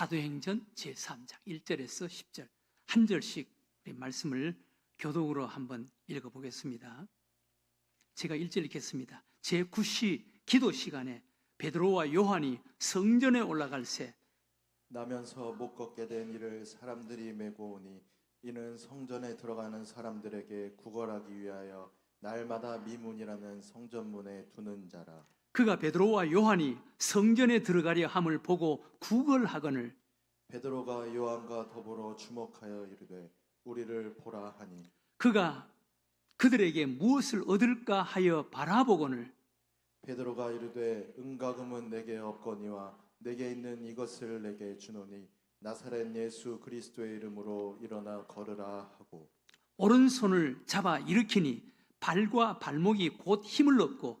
사도행전 제3장 1절에서 10절 한 절씩 말씀을 교독으로 한번 읽어보겠습니다. 제가 1절 읽겠습니다. 제9시 기도 시간에 베드로와 요한이 성전에 올라갈 새 나면서 못 걷게 된 이를 사람들이 메고 오니 이는 성전에 들어가는 사람들에게 구걸하기 위하여 날마다 미문이라는 성전문에 두는 자라. 그가 베드로와 요한이 성전에 들어가려 함을 보고 구걸하거늘. 베드로가 요한과 더불어 주목하여 이르되 우리를 보라 하니. 그가 그들에게 무엇을 얻을까 하여 바라보거늘. 베드로가 이르되 은가금은 내게 없거니와 내게 있는 이것을 내게 주노니 나사렛 예수 그리스도의 이름으로 일어나 걸으라 하고. 오른손을 잡아 일으키니 발과 발목이 곧 힘을 얻고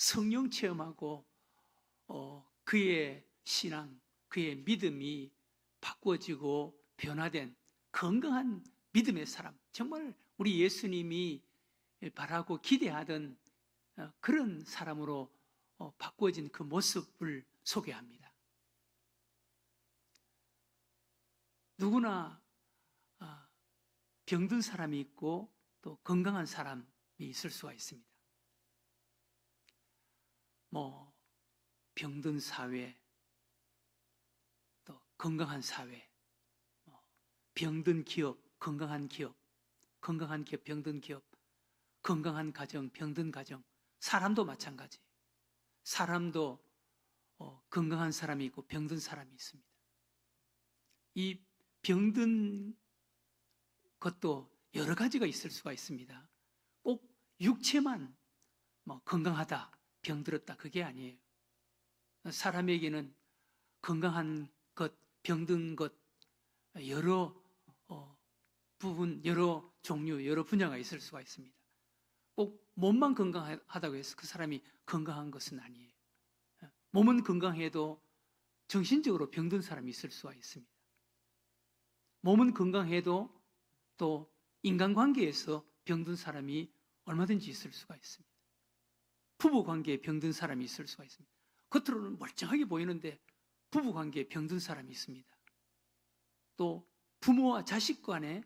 성령 체험하고 어, 그의 신앙, 그의 믿음이 바꿔지고 변화된 건강한 믿음의 사람, 정말 우리 예수님이 바라고 기대하던 어, 그런 사람으로 어, 바꿔진 그 모습을 소개합니다. 누구나 아, 병든 사람이 있고 또 건강한 사람이 있을 수가 있습니다. 뭐 병든 사회, 또 건강한 사회, 뭐 병든 기업, 건강한 기업, 건강한 기업, 병든 기업, 건강한 가정, 병든 가정, 사람도 마찬가지. 사람도 어, 건강한 사람이 있고 병든 사람이 있습니다. 이 병든 것도 여러 가지가 있을 수가 있습니다. 꼭 육체만 뭐 건강하다, 병들었다 그게 아니에요. 사람에게는 건강한 것, 병든 것 여러 어, 부분, 여러 종류, 여러 분야가 있을 수가 있습니다. 꼭 몸만 건강하다고 해서 그 사람이 건강한 것은 아니에요. 몸은 건강해도 정신적으로 병든 사람이 있을 수가 있습니다. 몸은 건강해도 또 인간관계에서 병든 사람이 얼마든지 있을 수가 있습니다. 부부 관계에 병든 사람이 있을 수가 있습니다. 겉으로는 멀쩡하게 보이는데 부부 관계에 병든 사람이 있습니다. 또 부모와 자식 간에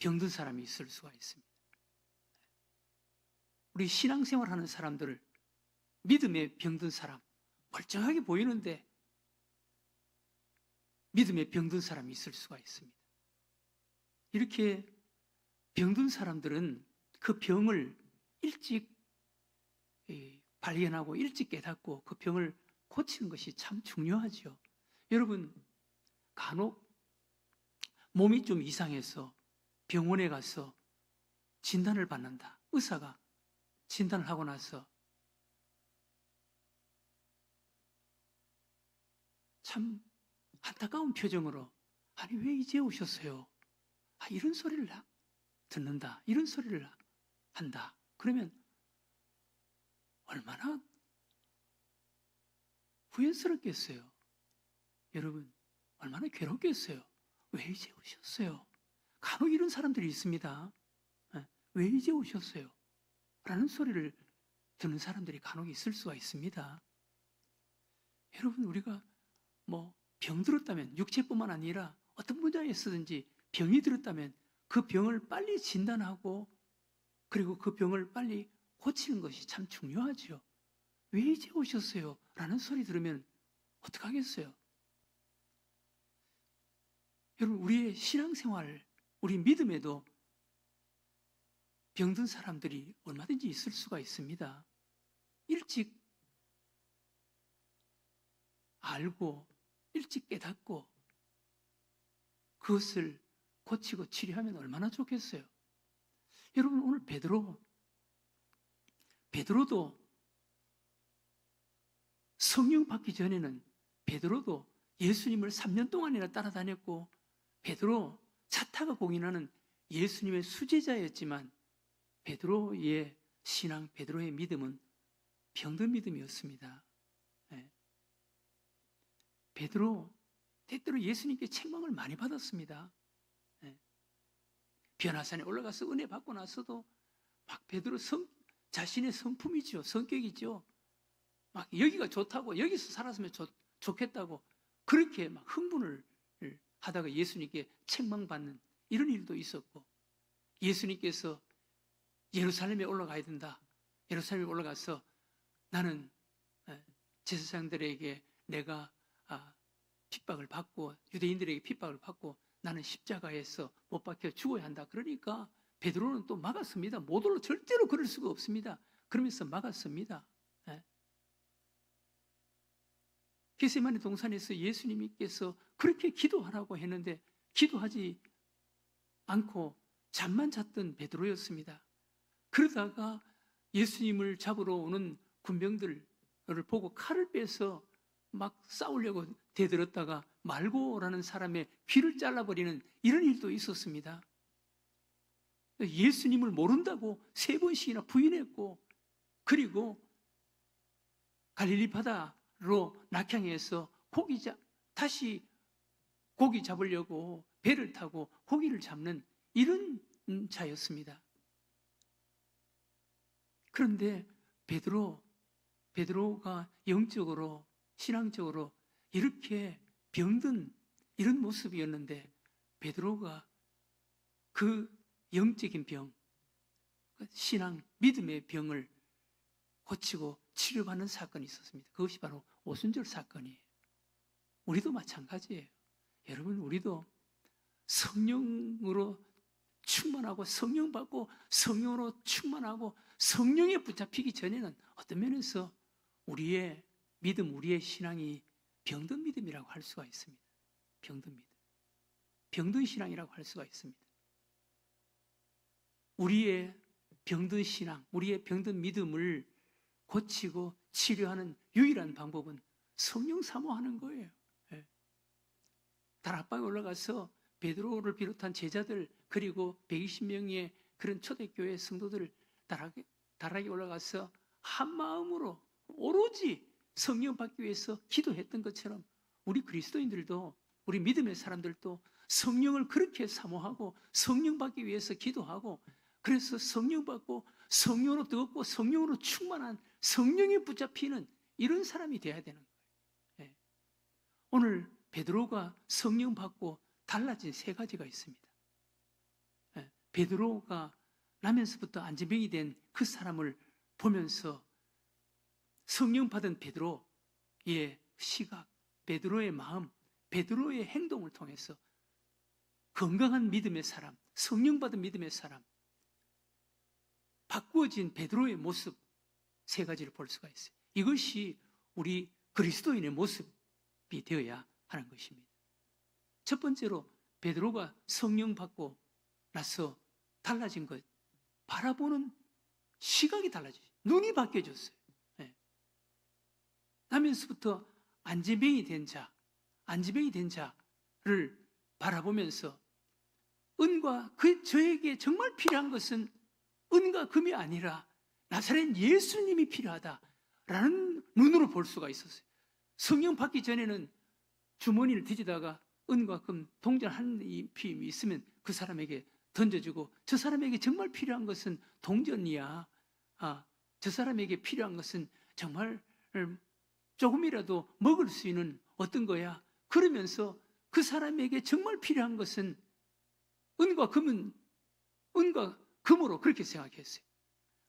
병든 사람이 있을 수가 있습니다. 우리 신앙생활 하는 사람들을 믿음에 병든 사람, 멀쩡하게 보이는데 믿음에 병든 사람이 있을 수가 있습니다. 이렇게 병든 사람들은 그 병을 일찍 발견하고 일찍 깨닫고 그 병을 고치는 것이 참 중요하죠. 여러분, 간혹 몸이 좀 이상해서 병원에 가서 진단을 받는다. 의사가 진단을 하고 나서 참 안타까운 표정으로 아니 왜 이제 오셨어요? 아, 이런 소리를 듣는다. 이런 소리를 한다. 그러면 얼마나 후회스럽겠어요. 여러분, 얼마나 괴롭겠어요. 왜 이제 오셨어요? 간혹 이런 사람들이 있습니다. 예, 왜 이제 오셨어요? 라는 소리를 듣는 사람들이 간혹 있을 수가 있습니다. 여러분, 우리가 뭐 병 들었다면 육체뿐만 아니라 어떤 분야에서든지 병이 들었다면 그 병을 빨리 진단하고 그리고 그 병을 빨리 고치는 것이 참 중요하죠. 왜 이제 오셨어요? 라는 소리 들으면 어떡하겠어요? 여러분, 우리의 신앙생활, 우리 믿음에도 병든 사람들이 얼마든지 있을 수가 있습니다. 일찍 알고, 일찍 깨닫고, 그것을 고치고 치료하면 얼마나 좋겠어요. 여러분, 오늘 베드로, 베드로도 성령 받기 전에는 베드로도 예수님을 3년 동안이나 따라다녔고 베드로 차 타고 공인하는 예수님의 수제자였지만 베드로의 신앙, 베드로의 믿음은 병든 믿음이었습니다. 예. 베드로 때때로 예수님께 책망을 많이 받았습니다. 예. 변화산에 올라가서 은혜 받고 나서도 막 베드로 성, 자신의 성품이죠. 성격이죠. 막 여기가 좋다고 여기서 살았으면 좋, 좋겠다고 그렇게 막 흥분을 하다가 예수님께 책망받는 이런 일도 있었고 예수님께서 예루살렘에 올라가야 된다. 예루살렘에 올라가서 나는 에, 제사장들에게 내가 아, 핍박을 받고 유대인들에게 핍박을 받고 나는 십자가에서 못 박혀 죽어야 한다. 그러니까 베드로는 또 막았습니다. 못 올라 절대로 그럴 수가 없습니다. 그러면서 막았습니다. 예. 게세마네 동산에서 예수님께서 그렇게 기도하라고 했는데 기도하지 않고 잠만 잤던 베드로였습니다. 그러다가 예수님을 잡으러 오는 군병들을 보고 칼을 빼서 막 싸우려고 대들었다가 말고라는 사람의 귀를 잘라버리는 이런 일도 있었습니다. 예수님을 모른다고 세 번씩이나 부인했고 그리고 갈릴리 바다로 낙향해서 고기 잡 다시 고기 잡으려고 배를 타고 고기를 잡는 이런 자였습니다. 그런데 베드로 베드로가 영적으로 신앙적으로 이렇게 병든 이런 모습이었는데 베드로가 그 영적인 병, 그 신앙, 믿음의 병을 고치고 치료받는 사건이 있었습니다. 그것이 바로 오순절 사건이에요. 우리도 마찬가지예요. 여러분, 우리도 성령으로 충만하고 성령 받고 성령으로 충만하고 성령에 붙잡히기 전에는 어떤 면에서 우리의 믿음, 우리의 신앙이 병든 믿음이라고 할 수가 있습니다. 병든 믿음. 병든 신앙이라고 할 수가 있습니다. 우리의 병든 신앙, 우리의 병든 믿음을 고치고 치료하는 유일한 방법은 성령 사모하는 거예요. 예. 다락방에 올라가서 베드로를 비롯한 제자들 그리고 120명의 그런 초대교회 성도들 다락에, 다락에 올라가서 한 마음으로 오로지 성령 받기 위해서 기도했던 것처럼 우리 그리스도인들도 우리 믿음의 사람들도 성령을 그렇게 사모하고 성령 받기 위해서 기도하고 그래서 성령 받고 성령으로 뜨겁고 성령으로 충만한 성령에 붙잡히는 이런 사람이 되어야 되는 거예요. 예. 오늘 베드로가 성령 받고 달라진 세 가지가 있습니다. 예. 베드로가 나면서부터 안진병이 된 그 사람을 보면서 성령 받은 베드로의 시각, 베드로의 마음, 베드로의 행동을 통해서 건강한 믿음의 사람, 성령 받은 믿음의 사람, 바꾸어진 베드로의 모습 세 가지를 볼 수가 있어요. 이것이 우리 그리스도인의 모습이 되어야 하는 것입니다. 첫 번째로 베드로가 성령 받고 나서 달라진 것, 바라보는 시각이 달라지죠. 눈이 바뀌어졌어요. 네. 나면서부터 안지병이 된 자, 안지병이 된 자를 바라보면서 은과 그 저에게 정말 필요한 것은 은과 금이 아니라 나사렛 예수님이 필요하다라는 눈으로 볼 수가 있었어요. 성령 받기 전에는 주머니를 뒤지다가 은과 금 동전 한 피임이 있으면 그 사람에게 던져주고 저 사람에게 정말 필요한 것은 동전이야. 아, 저 사람에게 필요한 것은 정말 조금이라도 먹을 수 있는 어떤 거야. 그러면서 그 사람에게 정말 필요한 것은 은과 금은 은과 금으로 그렇게 생각했어요.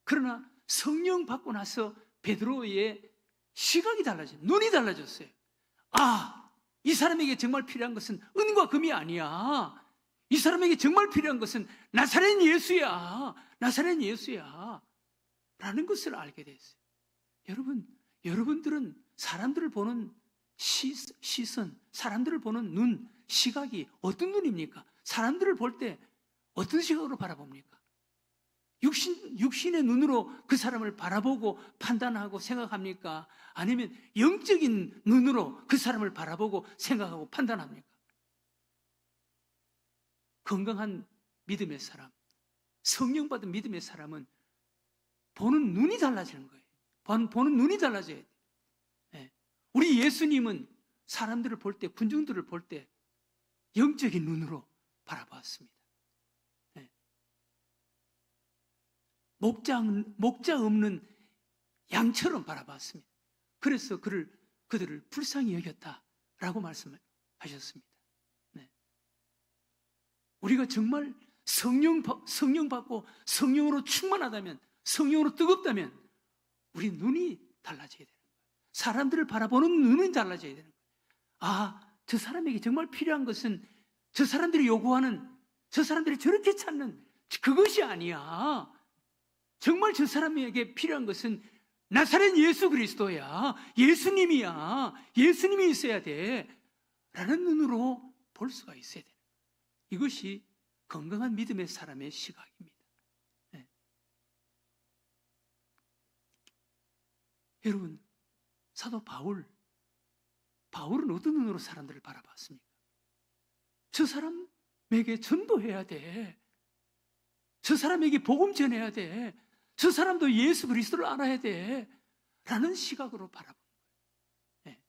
그러나 성령 받고 나서 베드로의 시각이 달라져, 눈이 달라졌어요. 아, 이 사람에게 정말 필요한 것은 은과 금이 아니야. 이 사람에게 정말 필요한 것은 나사렛 예수야. 나사렛 예수야. 라는 것을 알게 됐어요. 여러분, 여러분들은 사람들을 보는 시, 시선, 사람들을 보는 눈, 시각이 어떤 눈입니까? 사람들을 볼 때 어떤 시각으로 바라봅니까? 육신, 육신의 눈으로 그 사람을 바라보고 판단하고 생각합니까? 아니면 영적인 눈으로 그 사람을 바라보고 생각하고 판단합니까? 건강한 믿음의 사람, 성령 받은 믿음의 사람은 보는 눈이 달라지는 거예요. 본- 보는 눈이 달라져야 돼. 예. 우리 예수님은 사람들을 볼 때, 군중들을 볼 때 영적인 눈으로 바라봤습니다. 예. 목자, 목자 없는 양처럼 바라봤습니다. 그래서 그를, 그들을 불쌍히 여겼다라고 말씀하셨습니다. 네. 우리가 정말 성령, 받- 성령 받고 성령으로 충만하다면, 성령으로 뜨겁다면, 우리 눈이 달라져야 되는 거예요. 사람들을 바라보는 눈은 달라져야 되는 거예요. 아, 저 사람에게 정말 필요한 것은 저 사람들이 요구하는, 저 사람들이 저렇게 찾는 그것이 아니야. 정말 저 사람에게 필요한 것은 나사렛 예수 그리스도야. 예수님이야. 예수님이 있어야 돼. 라는 눈으로 볼 수가 있어야 돼. 이것이 건강한 믿음의 사람의 시각입니다. 네. 여러분, 사도 바울, 바울은 어떤 눈으로 사람들을 바라봤습니까? 저 사람에게 전도해야 돼. 저 사람에게 복음 전해야 돼. 저 사람도 예수 그리스도를 알아야 돼. 라는 시각으로 바라본 거예요. 예.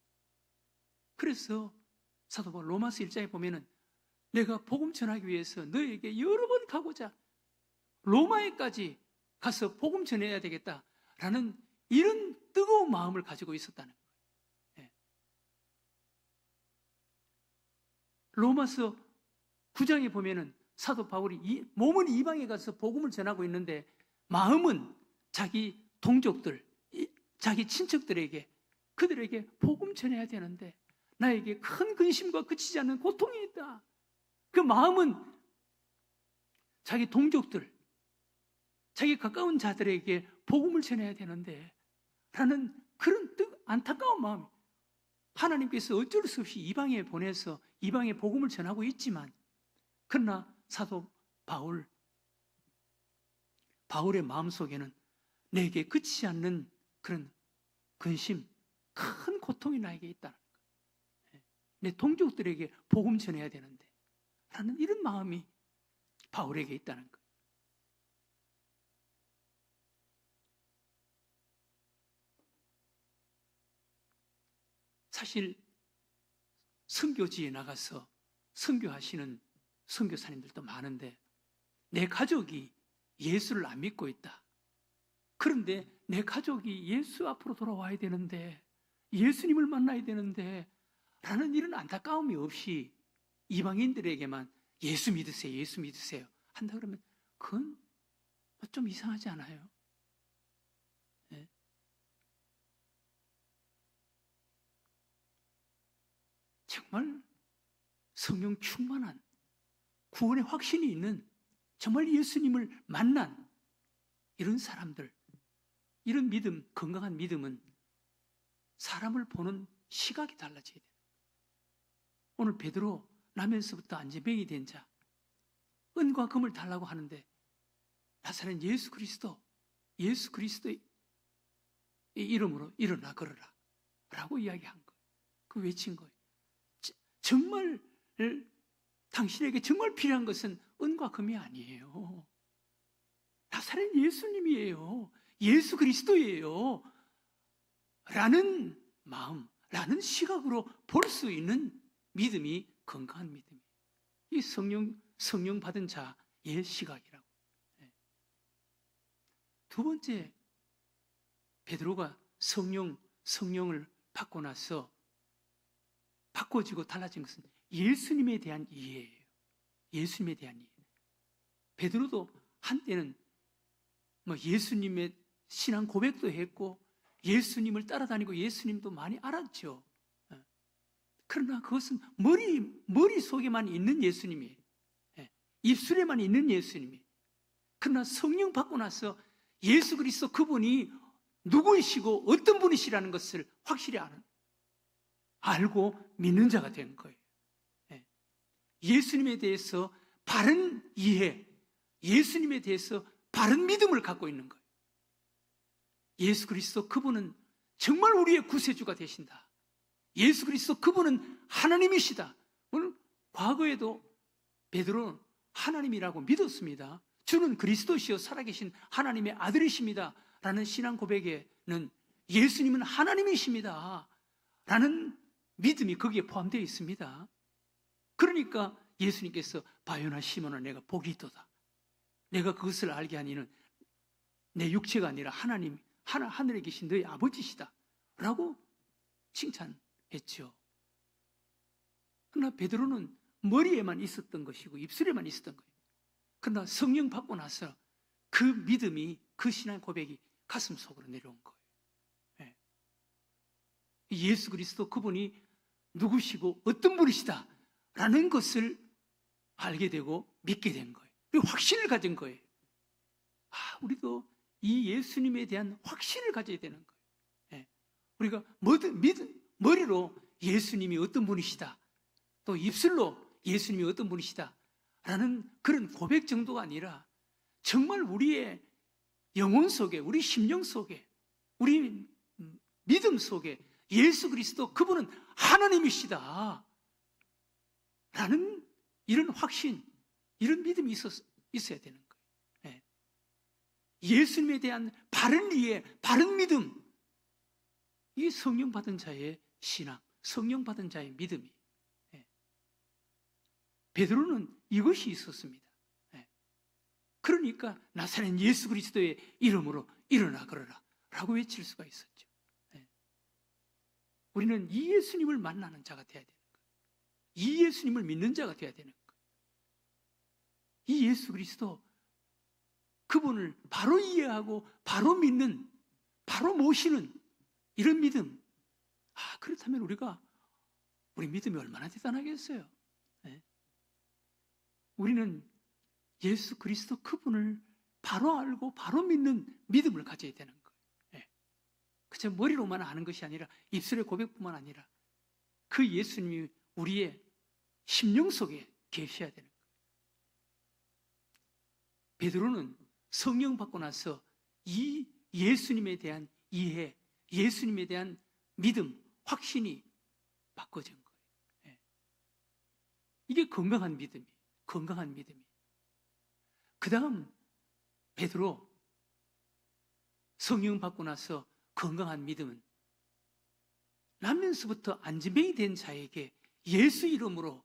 그래서 사도 바울 로마서 1장에 보면은 내가 복음 전하기 위해서 너에게 여러 번 가고자 로마에까지 가서 복음 전해야 되겠다라는 이런 뜨거운 마음을 가지고 있었다는 거예요. 예. 로마서 9장에 보면은 사도 바울이 이- 몸은 이방에 가서 복음을 전하고 있는데 마음은 자기 동족들, 이- 자기 친척들에게 그들에게 복음 전해야 되는데 나에게 큰 근심과 그치지 않는 고통이 있다. 그 마음은 자기 동족들, 자기 가까운 자들에게 복음을 전해야 되는데 라는 그런 뜻, 안타까운 마음. 하나님께서 어쩔 수 없이 이방에 보내서 이방에 복음을 전하고 있지만 그러나 사도 바울 바울의 마음속에는 내게 그치지 않는 그런 근심, 큰 고통이 나에게 있다는 거예요. 내 동족들에게 복음 전해야 되는데 라는 이런 마음이 바울에게 있다는 거예요. 사실 선교지에 나가서 선교하시는 선교사님들도 많은데 내 가족이 예수를 안 믿고 있다. 그런데 내 가족이 예수 앞으로 돌아와야 되는데 예수님을 만나야 되는데 라는 이런 안타까움이 없이 이방인들에게만 예수 믿으세요, 예수 믿으세요 한다 그러면 그건 좀 이상하지 않아요? 네. 정말 성령 충만한 구원의 확신이 있는 정말 예수님을 만난 이런 사람들, 이런 믿음, 건강한 믿음은 사람을 보는 시각이 달라져야 돼요. 오늘 베드로 나면서부터 안전병이 된 자, 은과 금을 달라고 하는데 나사렛 예수 그리스도, 예수 그리스도의 이름으로 일어나 걸어라 라고 이야기한 거예요. 그 외친 거예요. 정말 당신에게 정말 필요한 것은 은과 금이 아니에요. 나사렛 예수님이에요. 예수 그리스도예요. 라는 마음, 라는 시각으로 볼 수 있는 믿음이 건강한 믿음이에요. 이 성령, 성령 받은 자의 시각이라고. 네. 두 번째, 베드로가 성령, 성령을 받고 나서 바꿔지고 달라진 것은 예수님에 대한 이해예요. 예수님에 대한 이해. 베드로도 한때는 뭐 예수님의 신앙 고백도 했고 예수님을 따라다니고 예수님도 많이 알았죠. 예. 그러나 그것은 머리 머리 속에만 있는 예수님이에요. 예. 입술에만 있는 예수님이. 그러나 성령 받고 나서 예수 그리스도 그분이 누구이시고 어떤 분이시라는 것을 확실히 아는 알고 믿는 자가 된 거예요. 예. 예수님에 대해서 바른 이해, 예수님에 대해서 바른 믿음을 갖고 있는 거예요. 예수 그리스도 그분은 정말 우리의 구세주가 되신다. 예수 그리스도 그분은 하나님이시다. 오늘 과거에도 베드로는 하나님이라고 믿었습니다. 주는 그리스도시요 살아계신 하나님의 아들이십니다. 라는 신앙 고백에는 예수님은 하나님이십니다. 라는 믿음이 거기에 포함되어 있습니다. 그러니까 예수님께서 바요나 시몬아 내가 복이 있도다. 내가 그것을 알게 하니는 내 육체가 아니라 하나님, 하나, 하늘에 계신 너희 아버지시다. 라고 칭찬했죠. 그러나 베드로는 머리에만 있었던 것이고 입술에만 있었던 거예요. 그러나 성령 받고 나서 그 믿음이 그 신앙 고백이 가슴 속으로 내려온 거예요. 예. 예수 그리스도 그분이 누구시고 어떤 분이시다 라는 것을 알게 되고 믿게 된 거예요. 그리고 확신을 가진 거예요. 아, 우리도 이 예수님에 대한 확신을 가져야 되는 거예요. 예. 우리가 뭐든 믿, 머리로 예수님이 어떤 분이시다. 또 입술로 예수님이 어떤 분이시다. 라는 그런 고백 정도가 아니라 정말 우리의 영혼 속에, 우리 심령 속에, 우리 믿음 속에 예수 그리스도 그분은 하나님이시다. 라는 이런 확신, 이런 믿음이 있었, 있어야 되는 거예요. 예. 수님에 대한 바른 이해, 바른 믿음. 이 성령 받은 자의 신앙, 성령 받은 자의 믿음이. 예. 베드로는 이것이 있었습니다. 예. 그러니까 나사렛 예수 그리스도의 이름으로 일어나 걸어라 라고 외칠 수가 있었죠. 예. 우리는 이 예수님을 만나는 자가 되어야 거예요. 이 예수님을 믿는 자가 되어야 되는 거예요. 이 예수 그리스도 그분을 바로 이해하고 바로 믿는 바로 모시는 이런 믿음. 아, 그렇다면 우리가 우리 믿음이 얼마나 대단하겠어요. 네? 우리는 예수 그리스도 그분을 바로 알고 바로 믿는 믿음을 가져야 되는 거예요. 네. 그저 머리로만 아는 것이 아니라 입술의 고백뿐만 아니라 그 예수님이 우리의 심령 속에 계셔야 되는 거예요. 베드로는 성령 받고 나서 이 예수님에 대한 이해, 예수님에 대한 믿음, 확신이 바꿔진 거예요. 예. 이게 건강한 믿음이에요. 건강한 믿음이. 그 다음 베드로 성령 받고 나서 건강한 믿음은 나면서부터 안진뱅이 된 자에게 예수 이름으로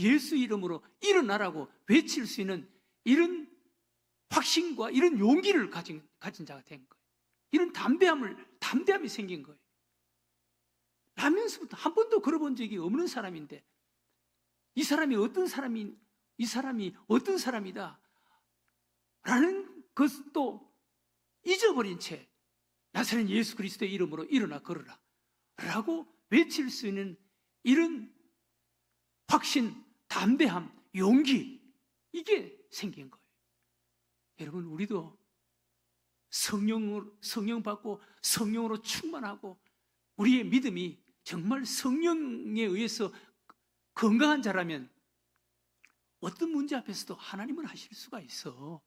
예수 이름으로 일어나라고 외칠 수 있는 이런 확신과 이런 용기를 가진, 가진 자가 된 거예요. 이런 담대함을 담대함이 생긴 거예요. 나면서부터 한 번도 걸어본 적이 없는 사람인데 이 사람이 어떤 사람이 이 사람이 어떤 사람이다 라는 것도 잊어버린 채 나사렛 예수 그리스도의 이름으로 일어나 걸어라 라고 외칠 수 있는 이런 확신, 담대함, 용기 이게 생긴 거예요. 여러분 우리도 성령으로 성령 받고 성령으로 충만하고 우리의 믿음이 정말 성령에 의해서 건강한 자라면 어떤 문제 앞에서도 하나님은 하실 수가 있어.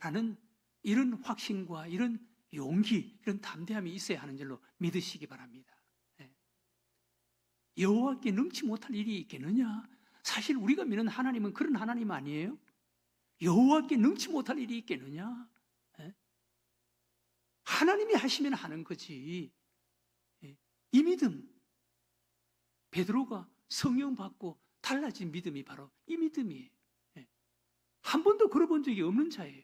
라는 이런 확신과 이런 용기, 이런 담대함이 있어야 하는 줄로 믿으시기 바랍니다. 네. 여호와께 능치 못할 일이 있겠느냐? 사실 우리가 믿는 하나님은 그런 하나님 아니에요? 여호와께 능치 못할 일이 있겠느냐? 네. 하나님이 하시면 하는 거지. 네. 이 믿음, 베드로가 성령 받고 달라진 믿음이 바로 이 믿음이에요. 예. 한 번도 걸어본 적이 없는 자예요.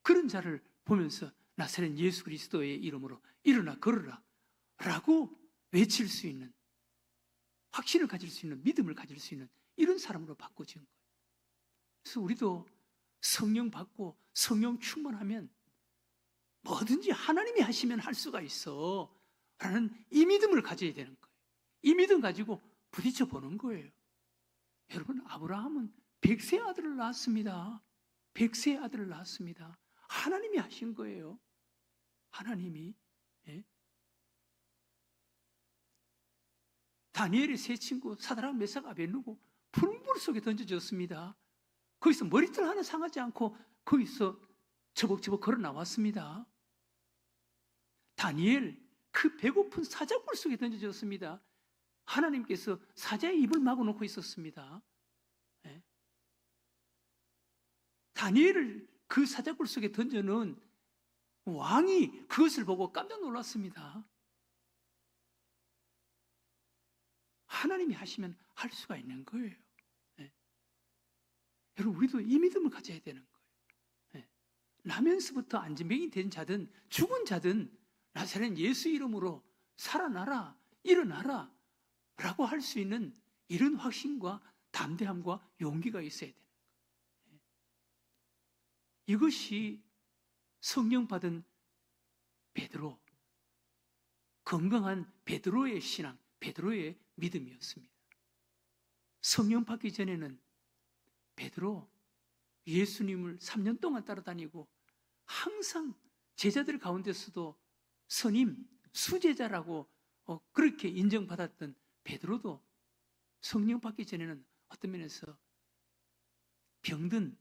그런 자를 보면서 나사렛 예수 그리스도의 이름으로 일어나 걸어라 라고 외칠 수 있는 확신을 가질 수 있는 믿음을 가질 수 있는 이런 사람으로 바꿔진 거예요. 그래서 우리도 성령 받고 성령 충만하면 뭐든지 하나님이 하시면 할 수가 있어 라는 이 믿음을 가져야 되는 거예요. 이 믿음 가지고 부딪혀 보는 거예요. 여러분, 아브라함은 백세 아들을 낳았습니다. 백세 아들을 낳았습니다. 하나님이 하신 거예요. 하나님이. 예? 다니엘의 세 친구 사드락 메삭 아벤누고 푸른 불 속에 던져졌습니다. 거기서 머리털 하나 상하지 않고 거기서 저벅저벅 걸어 나왔습니다. 다니엘 그 배고픈 사자굴 속에 던져졌습니다. 하나님께서 사자의 입을 막아놓고 있었습니다. 예. 다니엘을 그 사자굴 속에 던져놓은 왕이 그것을 보고 깜짝 놀랐습니다. 하나님이 하시면 할 수가 있는 거예요. 예. 여러분, 우리도 이 믿음을 가져야 되는 거예요. 예. 나면서부터 안진병이 된 자든 죽은 자든 나사렛 예수 이름으로 살아나라, 일어나라 라고 할 수 있는 이런 확신과 담대함과 용기가 있어야 되는 거예요. 예. 이것이 성령 받은 베드로, 건강한 베드로의 신앙, 베드로의 믿음이었습니다. 성령 받기 전에는 베드로 예수님을 3년 동안 따라다니고 항상 제자들 가운데서도 선임, 수제자라고 어, 그렇게 인정받았던 베드로도 성령 받기 전에는 어떤 면에서 병든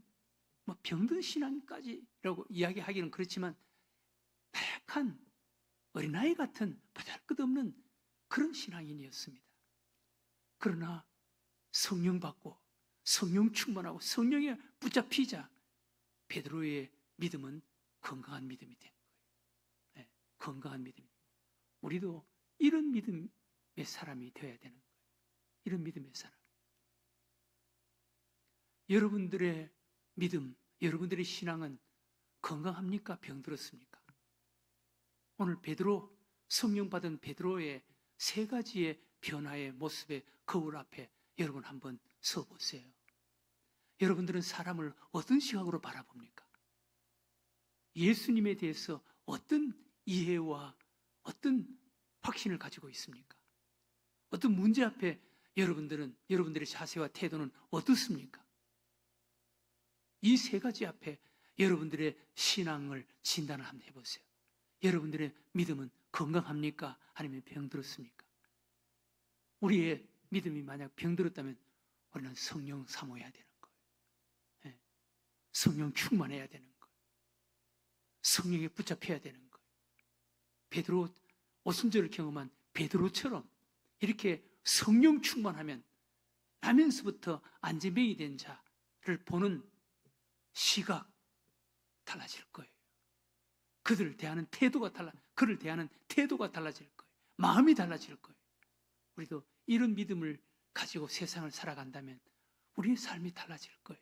뭐 병든 신앙까지라고 이야기하기는 그렇지만 나약한 어린아이 같은 보잘 것 없는 그런 신앙인이었습니다. 그러나 성령 받고 성령 충만하고 성령에 붙잡히자 베드로의 믿음은 건강한 믿음이 된 거예요. 네, 건강한 믿음. 우리도 이런 믿음의 사람이 되어야 되는 거예요. 이런 믿음의 사람. 여러분들의 믿음, 여러분들의 신앙은 건강합니까? 병들었습니까? 오늘 베드로 성령 받은 베드로의 세 가지의 변화의 모습의 거울 앞에 여러분 한번 서 보세요. 여러분들은 사람을 어떤 시각으로 바라봅니까? 예수님에 대해서 어떤 이해와 어떤 확신을 가지고 있습니까? 어떤 문제 앞에 여러분들은 여러분들의 자세와 태도는 어떻습니까? 이 세 가지 앞에 여러분들의 신앙을 진단을 한번 해보세요. 여러분들의 믿음은 건강합니까? 아니면 병들었습니까? 우리의 믿음이 만약 병들었다면 우리는 성령 사모해야 되는 거예요. 예. 성령 충만해야 되는 거예요. 성령에 붙잡혀야 되는 거예요. 베드로 오순절을 경험한 베드로처럼 이렇게 성령 충만하면 나면서부터 안전병이 된 자를 보는 시각 달라질 거예요. 그들을 대하는 태도가 달라, 그를 대하는 태도가 달라질 거예요. 마음이 달라질 거예요. 우리도 이런 믿음을 가지고 세상을 살아간다면 우리의 삶이 달라질 거예요.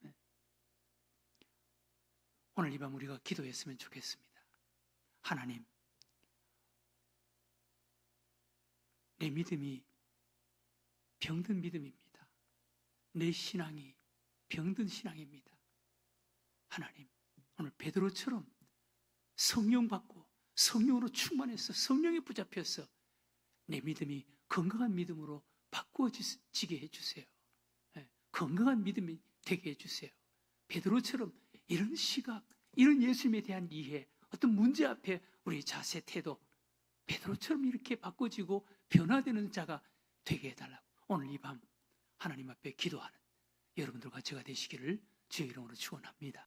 네. 오늘 이 밤 우리가 기도했으면 좋겠습니다. 하나님, 내 믿음이 병든 믿음입니다. 내 신앙이 병든 신앙입니다. 하나님, 오늘 베드로처럼 성령 받고 성령으로 충만해서 성령에 붙잡혀서 내 믿음이 건강한 믿음으로 바꾸어지게 해주세요. 예, 건강한 믿음이 되게 해주세요. 베드로처럼 이런 시각, 이런 예수님에 대한 이해, 어떤 문제 앞에 우리 자세, 태도, 베드로처럼 이렇게 바꿔지고 변화되는 자가 되게 해달라고 오늘 이 밤 하나님 앞에 기도하는 여러분들과 제가 되시기를 주의 이름으로 축원합니다.